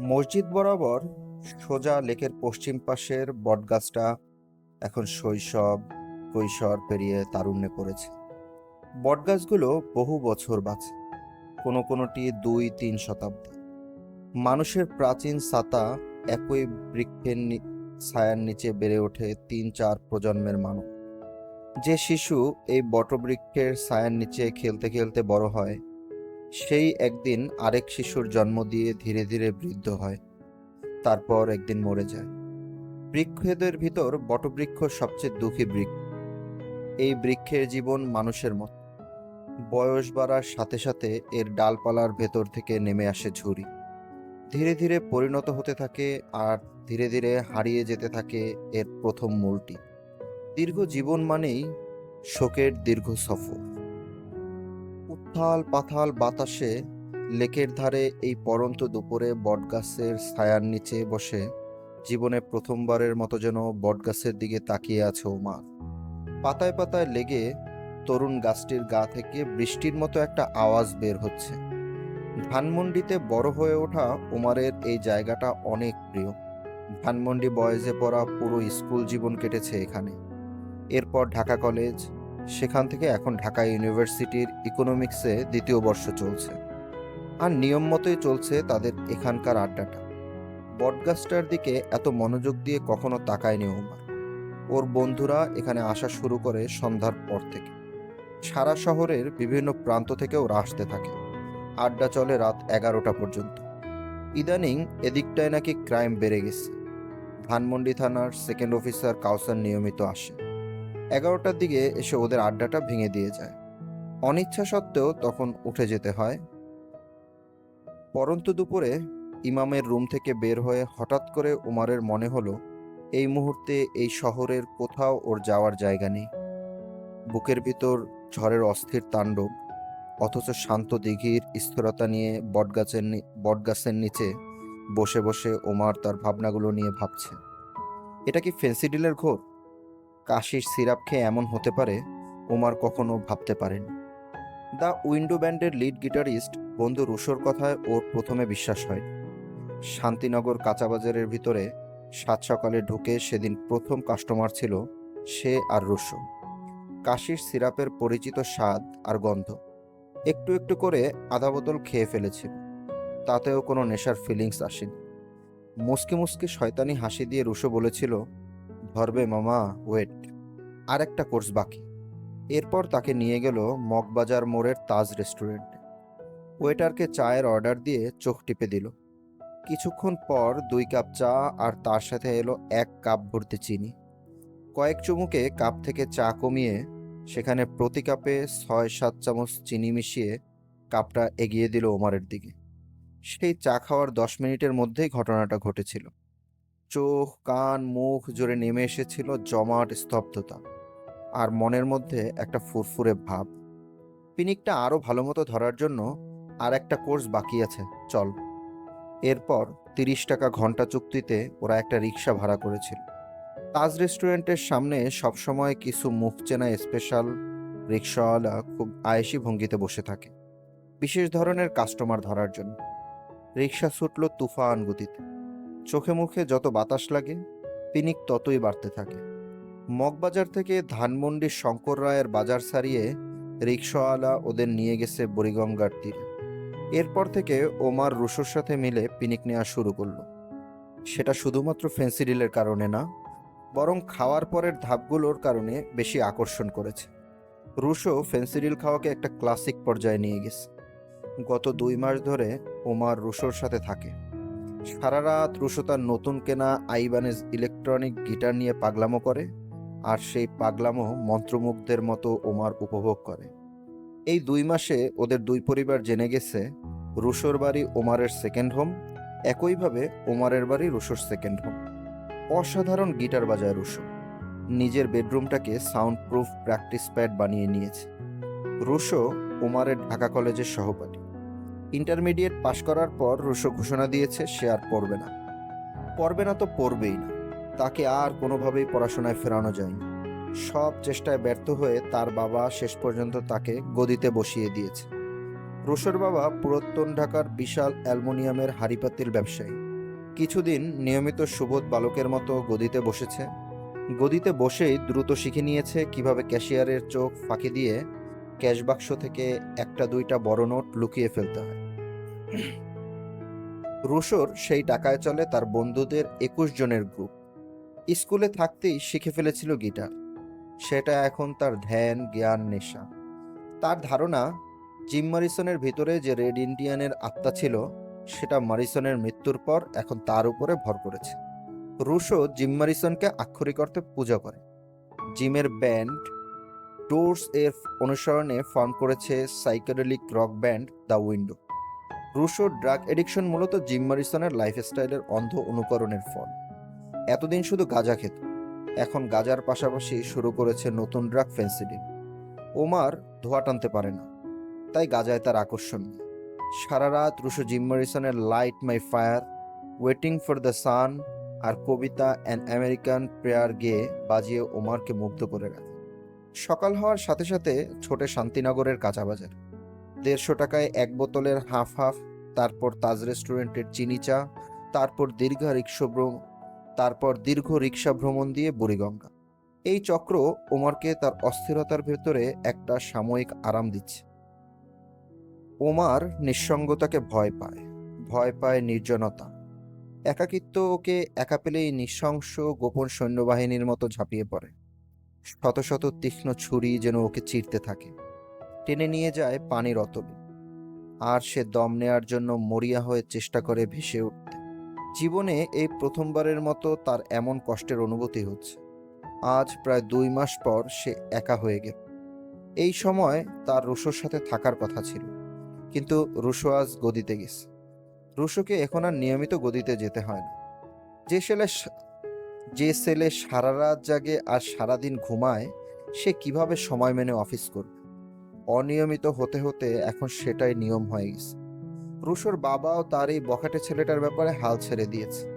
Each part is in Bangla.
মসজিদ বরাবর সোজা লেকের পশ্চিম পাশের বটগাছটা এখন শৈশব, কৈশোর পেরিয়ে তারুণ্যে পড়েছে। বটগাছগুলো বহু বছর বাঁচে, কোনো কোনোটি দুই, তিন শতাব্দী। মানুষের প্রাচীন সাতা একই বৃক্ষের ছায়ার নিচে বেড়ে ওঠে তিন, চার প্রজন্মের মানব যে শিশু এই বটবৃক্ষের ছায়ার নিচে খেলতে খেলতে বড় হয় সেই একদিন আরেক শিশুর জন্ম দিয়ে ধীরে ধীরে বৃদ্ধ হয়। তারপর একদিন মরে যায়। বৃক্ষেদের ভিতর বটবৃক্ষ সবচেয়ে দুঃখী বৃক্ষ। এই বৃক্ষের জীবন মানুষের মতো। বয়স বাড়ার সাথে সাথে এর ডালপালার ভেতর থেকে নেমে আসে ঝুরি ধীরে ধীরে পরিণত হতে থাকে আর ধীরে ধীরে হারিয়ে যেতে থাকে এর প্রথম মূলটি। দীর্ঘ জীবন মানেই শোকের দীর্ঘ সফর। উত্থাল পাথাল বাতাসে লেকের ধারে এই পরন্ত দুপুরে বটগাছের ছায়ার নিচে বসে জীবনে প্রথমবারের মতো যেন বটগাছের দিকে তাকিয়ে আছে ওমা। পাতায় পাতায় লেগে তরুণ গাছটির গা থেকে বৃষ্টির মতো একটা আওয়াজ বের হচ্ছে। ধানমন্ডিতে বড় হয়ে ওঠা উমারের এই জায়গাটা অনেক প্রিয়। ধানমন্ডি বয়েজে পড়া পুরো স্কুল জীবন কেটেছে এখানে। এরপর ঢাকা কলেজ সেখান থেকে এখন ঢাকা ইউনিভার্সিটির ইকোনমিক্সে দ্বিতীয় বর্ষ চলছে। আর নিয়ম মতোই চলছে তাদের এখানকার আড্ডাটা। বটগাছটার দিকে এত মনোযোগ দিয়ে কখনো তাকায়নি ওমার। ওর বন্ধুরা এখানে আসা শুরু করে সন্ধ্যার পর থেকে। সারা শহরের বিভিন্ন প্রান্ত থেকে ওরা আসতে থাকে। আড্ডা চলে রাত এগারোটা পর্যন্ত। ইদানিং এদিকটায় নাকি ক্রাইম বেড়ে গেছে। ধানমন্ডি থানার সেকেন্ড অফিসার কাউসার নিয়মিত আসে। এগারোটার দিকে এসে ওদের আড্ডাটা ভেঙে দিয়ে যায়। অনিচ্ছা সত্ত্বেও তখন উঠে যেতে হয়। পরন্তু দুপুরে ইমামের রুম থেকে বের হয়ে হঠাৎ করে উমারের মনে হলো, এই মুহূর্তে এই শহরের কোথাও ওর যাওয়ার জায়গা নেই। বুকের ভিতর ঝড়ের অস্থির তাণ্ডব, অথচ শান্ত দিঘির স্থিরতা নিয়ে বটগাছের বটগাছের নিচে বসে বসে ওমার তার ভাবনাগুলো নিয়ে ভাবছে। এটা কি ফেন্সিডিলের ঘোর? কাশির সিরাপ খেয়ে এমন হতে পারে ওমার কখনো ভাবতে পারেন। দ্য উইন্ডো ব্যান্ডের লিড গিটারিস্ট বন্ধু রুশোর কথায় ওর প্রথমে বিশ্বাস হয়। শান্তিনগর কাঁচাবাজারের ভিতরে সাত সকালে ঢুকে সেদিন প্রথম কাস্টমার ছিল সে আর রুশো। কাশির সিরাপের পরিচিত স্বাদ আর গন্ধ। একটু একটু করে আধা বোতল খেয়ে ফেলেছিল। তাতেও কোনো নেশার ফিলিংস আসেনি। মুসকি মুসকি শয়তানি হাসি দিয়ে রুশো বলেছিল ধরবে মামা ওয়েট আর একটা কোর্স বাকি। এরপর তাকে নিয়ে গেল মগবাজার মোড়ের তাজ রেস্টুরেন্টে ওয়েটারকে চায়ের অর্ডার দিয়ে চোখ টিপে দিল। কিছুক্ষণ পর দুই কাপ চা আর তার সাথে এলো এক কাপ ভর্তি চিনি। কয়েক চুমুকে কাপ থেকে চা কমিয়ে সেখানে প্রতি কাপে ছয়, সাত চামচ চিনি মিশিয়ে কাপটা এগিয়ে দিল ওমারের দিকে। সেই চা খাওয়ার দশ মিনিটের মধ্যেই ঘটনাটা ঘটেছিল। চোখ, কান, মুখ জুড়ে নেমে এসেছিল জমাট স্তব্ধতা আর মনের মধ্যে একটা ফুরফুরে ভাব। পিনিকটা আরও ভালো মতো ধরার জন্য আর একটা কোর্স বাকি আছে, চল। এরপর তিরিশ টাকা ঘণ্টা চুক্তিতে ওরা একটা রিক্সা ভাড়া করেছিল। তাজ রেস্টুরেন্টের সামনে সবসময় কিছু মুখ চেনা স্পেশাল রিক্সাওয়ালা খুব আয়েসি ভঙ্গিতে বসে থাকে, বিশেষ ধরনের কাস্টমার ধরার জন্য। রিক্সা ছুটল তুফান গতিতে। চোখে মুখে যত বাতাস লাগে পিনিক ততই বাড়তে থাকে। মগবাজার থেকে ধানমন্ডির শঙ্কর রায়ের বাজার সারিয়ে রিক্সাওয়ালা ওদের নিয়ে গেছে বুড়িগঙ্গার তীরে। এরপর থেকে ওমার রুশোর সাথে মিলে পিনিক নেওয়া শুরু করল। সেটা শুধুমাত্র ফেন্সিডিলের কারণে না, বরং খাওয়ার পরের ধাপগুলোর কারণে বেশি আকর্ষণ করেছে। রুশো ফেন্সিডিল খাওয়াকে একটা ক্লাসিক পর্যায়ে নিয়ে গেছে। গত দুই মাস ধরে ওমার রুশোর সাথে থাকে। সারা রাত রুশো তার নতুন কেনা আইবানেজ ইলেকট্রনিক গিটার নিয়ে পাগলামো করে, আর সেই পাগলামো মন্ত্রমুগ্ধের মতো ওমার উপভোগ করে। এই দুই মাসে ওদের দুই পরিবার জেনে গেছে, রুশোর বাড়ি ওমারের সেকেন্ড হোম, একইভাবে ওমারের বাড়ি রুশোর সেকেন্ড হোম। অসাধারণ গিটার বাজায় রুশো। নিজের বেডরুমটাকে সাউন্ড প্রুফ প্র্যাকটিস প্যাড বানিয়ে নিয়েছে। রুশো ওমারের ঢাকা কলেজের সহপাঠী। ইন্টারমিডিয়েট পাশ করার পর রুশো ঘোষণা দিয়েছে সে আর পড়বে না। পড়বে না তো পড়বেই না। তাকে আর কোনোভাবেই পড়াশোনায় ফেরানো যায়নি। সব চেষ্টায় ব্যর্থ হয়ে তার বাবা শেষ পর্যন্ত তাকে গদিতে বসিয়ে দিয়েছে। রুশোর বাবা পুরাতন ঢাকার বিশাল অ্যালমোনিয়ামের হাড়িপাতিল ব্যবসায়ী। কিছুদিন নিয়মিত সুবোধ বালকের মতো গদিতে বসেছে। গদিতে বসেই দ্রুত শিখে নিয়েছে কীভাবে ক্যাশিয়ারের চোখ ফাঁকি দিয়ে ক্যাশবাক্স থেকে একটা দুইটা বড় নোট লুকিয়ে ফেলতে হয়। রুশোর সেই টাকায় চলে তার বন্ধুদের একুশ জনের গ্রুপ স্কুলে থাকতেই শিখে ফেলেছিল গিটার। সেটা এখন তার ধ্যান, জ্ঞান, নেশা। তার ধারণা, জিম মরিসনের ভিতরে যে রেড ইন্ডিয়ানের আত্মা ছিল, সেটা মারিসনের মৃত্যুর পর এখন তার উপরে ভর করেছে। রুশো জিম মরিসনকে আক্ষরিক অর্থে পূজা করে। জিমের ব্যান্ড ডোর্স এর অনুসরণে ফর্ম করেছে psychedelic rock band the window Rusho drug addiction মূলত জিম মরিসনের লাইফস্টাইলের অন্ধ অনুকরণের ফল। এতদিন শুধু গাঁজা খেত। এখন গাজার পাশাপাশি শুরু করেছে নতুন ড্রাগ ফেন্সিডিন। ওমার ধোয়া টানতে পারে না। তাই গাজায় তার আকর্ষণ সারা রাত Rusho Jim মরিসনের light my fire waiting for the sun আর কবিতা অ্যান আমেরিকান প্রেয়ার গেয়ে বাজিয়ে ওমারকে মুগ্ধ করে রাখে। সকাল হওয়ার সাথে সাথে ছোটে শান্তিনগরের কাঁচা বাজার। দেড়শো টাকায় এক বোতলের হাফ হাফ, তারপর তাজ রেস্টুরেন্টের চিনি চা, তারপর দীর্ঘ রিক্সা ভ্রমণ তারপর দীর্ঘ রিক্সা ভ্রমণ দিয়ে বুড়িগঙ্গা। এই চক্র ওমারকে তার অস্থিরতার ভেতরে একটা সাময়িক আরাম দিচ্ছে। ওমার নিঃসঙ্গতাকে ভয় পায় ভয় পায় নির্জনতা। একাকিত্ব ওকে একা পেলেই নৃশংস গোপন সৈন্যবাহিনীর মতো ঝাঁপিয়ে পড়ে। শত শত তীক্ষ্ণ ছুরি যেন ওকে চিরতে থাকে। টেনে নিয়ে যায় পানির অতলে। আর সে দম নেয়ার জন্য মরিয়া হয়ে চেষ্টা করে ভেসে উঠতে। জীবনে এই প্রথমবারের মতো তার এমন কষ্টের অনুভূতি হচ্ছে। আজ প্রায় দুই মাস পর সে একা হয়ে গেল। এই সময় তার রুশোর সাথে থাকার কথা ছিল। কিন্তু রুশো আজ গদিতে গেছে। রুশোকে এখন আর নিয়মিত গদিতে যেতে হয় না। যে ছেলে যে ছেলে সারা রাত জাগে আর সারাদিন ঘুমায়, সে কীভাবে সময় মেনে অফিস করবে? অনিয়মিত হতে হতে এখন সেটাই নিয়ম হয়ে গেছে। রুশোর বাবাও তার এই বখাটে ছেলেটার ব্যাপারে হাল ছেড়ে দিয়েছে।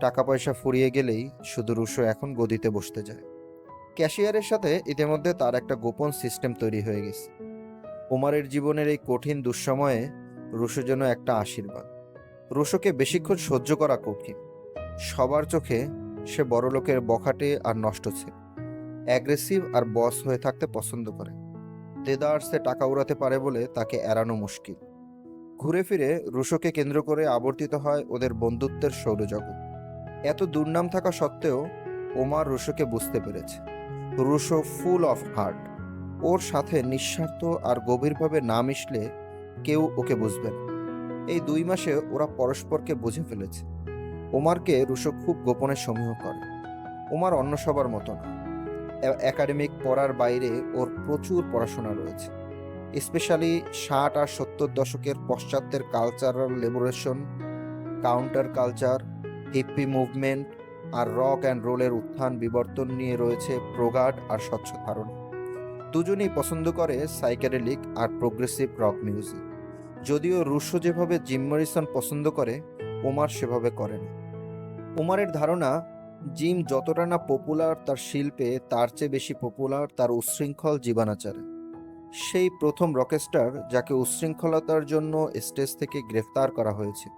টাকা পয়সা ফুরিয়ে গেলেই শুধু রুশো এখন গদিতে বসতে যায়। ক্যাশিয়ারের সাথে ইতিমধ্যে তার একটা গোপন সিস্টেম তৈরি হয়ে গেছে। ওমারের জীবনের এই কঠিন দুঃসময়ে রুশো যেন একটা আশীর্বাদ। রুশোকে বেশিক্ষণ সহ্য করা কঠিন। সবার চোখে সে বড়লোকের বখাটে আর নষ্ট ছিল। অ্যাগ্রেসিভ আর বস হয়ে থাকতে পছন্দ করে। দেদার্সে টাকা উড়াতে পারে বলে তাকে এড়ানো মুশকিল। ঘুরে ফিরে রুশোকে কেন্দ্র করে আবর্তিত হয় ওদের বন্ধুত্বের সৌরজগৎ। এত দুর্নাম থাকা সত্ত্বেও ওমার রুশোকে বুঝতে পেরেছে। রুশো ফুল অফ হার্ট ওর সাথে নিঃস্বার্থ আর গভীরভাবে না মিশলে কেউ ওকে বুঝবে না। এই দুই মাসে ওরা পরস্পরকে বুঝে ফেলেছে। ওমারকে রুশো খুব গোপনে সমীহ করে। ওমার অন্য সবার মতো না। একাডেমিক পড়ার বাইরে ওর প্রচুর পড়াশোনা রয়েছে। স্পেশালি ষাট আর সত্তর দশকের পশ্চাত্যের cultural liberation counter culture hippie movement R rock and রোলের উত্থান বিবর্তন নিয়ে রয়েছে প্রগাঢ় আর স্বচ্ছ ধারণা। দুজনেই পছন্দ করে সাইকেডেলিক আর প্রোগ্রেসিভ রক মিউজিক যদিও রুশো যেভাবে জিম মরিসন পছন্দ করে, ওমার সেভাবে করে না। ওমারের ধারণা জিম যতটা না পপুলার তার শিল্পে, তার চেয়ে বেশি পপুলার তার উচ্ছৃঙ্খল জীবনাচারে। সেই প্রথম রকেস্টার যাকে উচ্ছৃঙ্খলতার জন্য স্টেজ থেকে গ্রেফতার করা হয়েছে।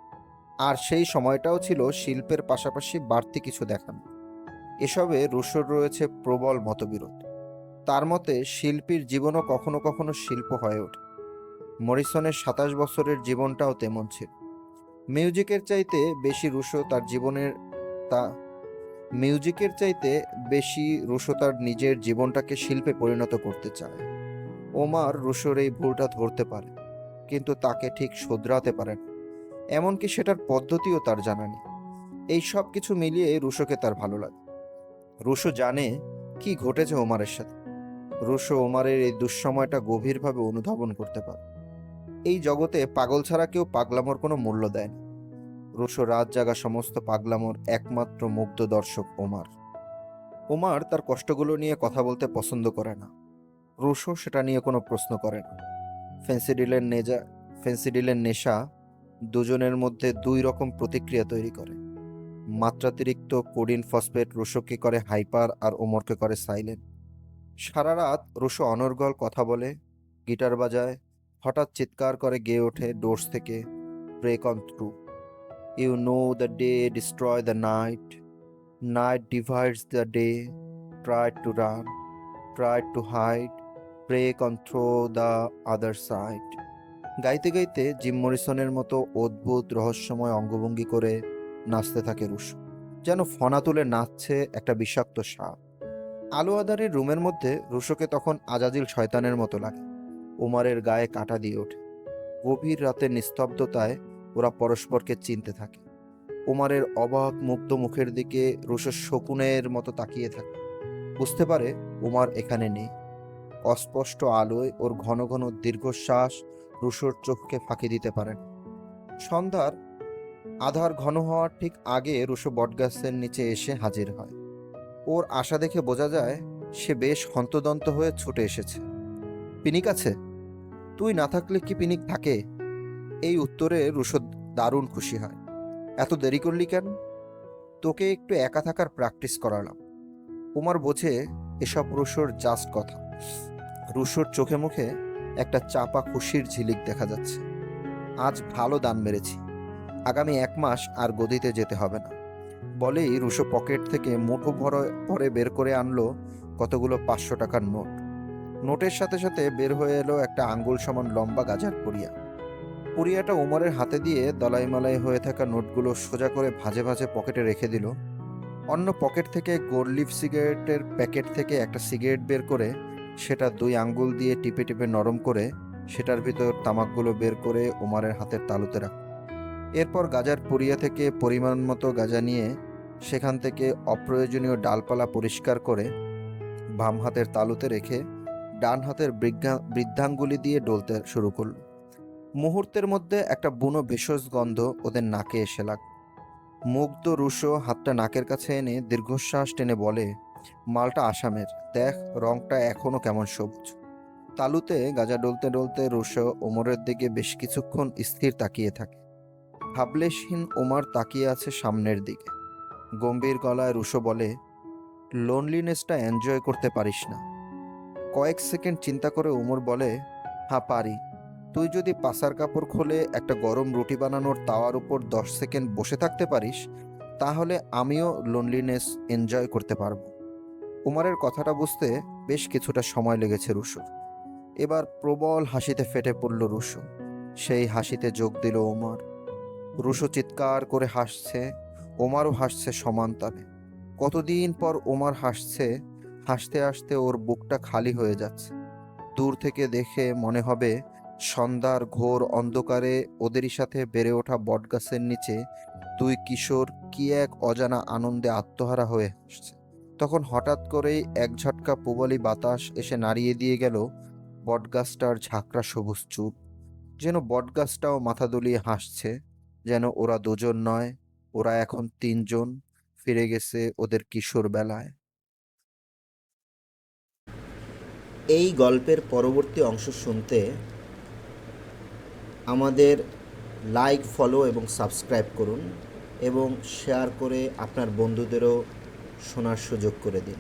আর সেই সময়টাও ছিল শিল্পের পাশাপাশি বাড়তি কিছু দেখানো। এসবে রুশোর রয়েছে প্রবল মতবিরোধ। তার মতে, শিল্পীর জীবনও কখনো কখনো শিল্প হয়ে ওঠে। মরিসনের সাতাশ বছরের জীবনটাও তেমন ছিল। মিউজিকের চাইতে বেশি রুশো তার জীবনের তা মিউজিকের চাইতে বেশি রুশো তার নিজের জীবনটাকে শিল্পে পরিণত করতে চায়। ওমার রুশোর এই ভুলটা ধরতে পারে, কিন্তু তাকে ঠিক শোধরাতে পারে না। এমনকি সেটার পদ্ধতিও তার জানা নেই। এই সব কিছু মিলিয়ে রুশোকে তার ভালো লাগে। রুশো জানে কি ঘটেছে ওমারের সাথে। রুশো ওমারের এই দুঃসময়টা গভীরভাবে অনুধাবন করতে পারে। এই জগতে পাগল ছাড়া কেউ পাগলামোর কোনো মূল্য দেয় না। রুশো রাত জাগা সমস্ত পাগলামোর একমাত্র মুগ্ধ দর্শক ওমার। ওমার তার কষ্টগুলো নিয়ে কথা বলতে পছন্দ করে না। রুশো সেটা নিয়ে কোনো প্রশ্ন করে না। ফেন্সিডিলের নেজা, ফেন্সিডিলের নেশা দুজনের মধ্যে দুই রকম প্রতিক্রিয়া তৈরি করে। মাত্রাতিরিক্ত কোডিন ফসফেট রুশোকে করে হাইপার আর ওমরকে করে সাইলেন্ট। সারা রাত রুশো অনর্গল কথা বলে, গিটার বাজায়, হঠাৎ চিৎকার করে গেয়ে ওঠে ডোর্স থেকে break on through. You know the day destroy the night night divides the day try to run try to hide break on through the other side গাইতে গাইতে জিম মরিসনের মতো অদ্ভুত রহস্যময় অঙ্গভঙ্গি করে নাচতে থাকে রুশো, যেন ফনা তুলে নাচছে একটা বিষাক্ত সাপ। আলো আধারের রুমের মধ্যে রুশোকে তখন আজাজিল শয়তানের মতো লাগে। উমারের গায়ে কাটা দিয়ে ওঠে। গভীর রাতের নিস্তব্ধতায় ওরা পরস্পরকে চিনতে থাকে। উমারের অবাক মুগ্ধ মুখের দিকে রুশো শকুনের মতো তাকিয়ে থাকে। বুঝতে পারে উমার এখানে নেই। অস্পষ্ট আলোয় ওর ঘন ঘন দীর্ঘশ্বাস রুশোর চোখকে ফাঁকি দিতে পারেন সন্ধ্যার আধার ঘন হওয়ার ঠিক আগে রুশো বটগাছের নিচে এসে হাজির হয়। ওর আশা দেখে বোঝা যায় সে বেশ হন্তদন্ত হয়ে ছুটে এসেছে। পিনিক আছে? তুই না থাকলে কি পিনিক থাকে? এই উত্তরে রুশো দারুণ খুশি হয়। এত দেরি করলি কেন? তোকে একটু একা থাকার প্র্যাকটিস করালাম। উমার বোঝে এসব রুশোর জাস্ট কথা। রুশোর চোখে মুখে একটা চাপা খুশির ঝিলিক দেখা যাচ্ছে। আজ ভালো দান মেরেছি। আগামী এক মাস আর গদিতে যেতে হবে না। বলেই রুশো পকেট থেকে মুঠো ভরে ভরে বের করে আনলো কতগুলো পাঁচশো টাকার নোট। নোটের সাথে সাথে বের হয়ে এলো একটা আঙ্গুল সমান লম্বা গাজার পুরিয়া। পুরিয়াটা উমরের হাতে দিয়ে দলাই মালাই হয়ে থাকা নোটগুলো সোজা করে ভাজে ভাজে পকেটে রেখে দিল। অন্য পকেট থেকে গোল্ড সিগারেটের প্যাকেট থেকে একটা সিগারেট বের করে সেটা দুই আঙ্গুল দিয়ে টিপে টিপে নরম করে সেটার ভিতর তামাকগুলো বের করে উমারের হাতের তালুতে রাখ। এরপর গাজার পুরিয়া থেকে পরিমাণ মতো গাজা নিয়ে সেখান থেকে অপ্রয়োজনীয় ডালপালা পরিষ্কার করে বাম হাতের তালুতে রেখে ডান হাতের বৃদ্ধা, বৃদ্ধাঙ্গুলি দিয়ে ডলতে শুরু করল। মুহূর্তের মধ্যে একটা বুনো ভেষজ গন্ধ ওদের নাকে এসে লাগ মুগ্ধ রুশো হাতটা নাকের কাছে এনে দীর্ঘশ্বাস টেনে বলে, মালটা আসামের। দেখ, রংটা এখনও কেমন সবুজ। তালুতে গাজা ডলতে ডলতে রুশো ওমরের দিকে বেশ কিছুক্ষণ স্থির তাকিয়ে থাকে। ভাবলেশহীন ওমর তাকিয়ে আছে সামনের দিকে। গম্ভীর গলায় রুশো বলে লোনলিনেসটা এনজয় করতে পারিস না। কয়েক সেকেন্ড চিন্তা করে ওমর বলে হ্যাঁ পারি। তুই যদি পাসার কাপড় খুলে একটা গরম রুটি বানানোর তাওয়ার উপর দশ সেকেন্ড বসে থাকতে পারিস, তাহলে আমিও লোনলিনেস এনজয় করতে পারব। উমারের কথাটা বুঝতে বেশ কিছুটা সময় লেগেছে রুশুর এবার প্রবল হাসিতে ফেটে পড়ল রুশু। সেই হাসিতে যোগ দিল ওমর রুশু চিৎকার করে হাসছে ওমারও হাসছে সমান তালে। কতদিন পর ওমার হাসছে, হাসতে হাসতে ওর বুকটা খালি হয়ে যাচ্ছে। দূর থেকে দেখে মনে হবে সন্ধ্যার ঘোর অন্ধকারে ওদেরই সাথে বেড়ে ওঠা বটগাছের নিচে দুই কিশোর কি এক অজানা আনন্দে আত্মহারা হয়ে আসছে তখন হঠাৎ করেই এক ঝটকা পুবালি বাতাস এসে নাড়িয়ে দিয়ে গেল বটগাছটার ঝাঁকড়া সবুজ চুপ যেন বটগাছটাও মাথা দুলিয়ে হাসছে, যেন ওরা দুজন নয়, ওরা এখন তিনজন, ফিরে গেছে ওদের কিশোর বেলায়। এই গল্পের পরবর্তী অংশ শুনতে আমাদের লাইক ফলো এবং সাবস্ক্রাইব করুন এবং শেয়ার করে আপনার বন্ধুদেরও শোনার সুযোগ করে দিন।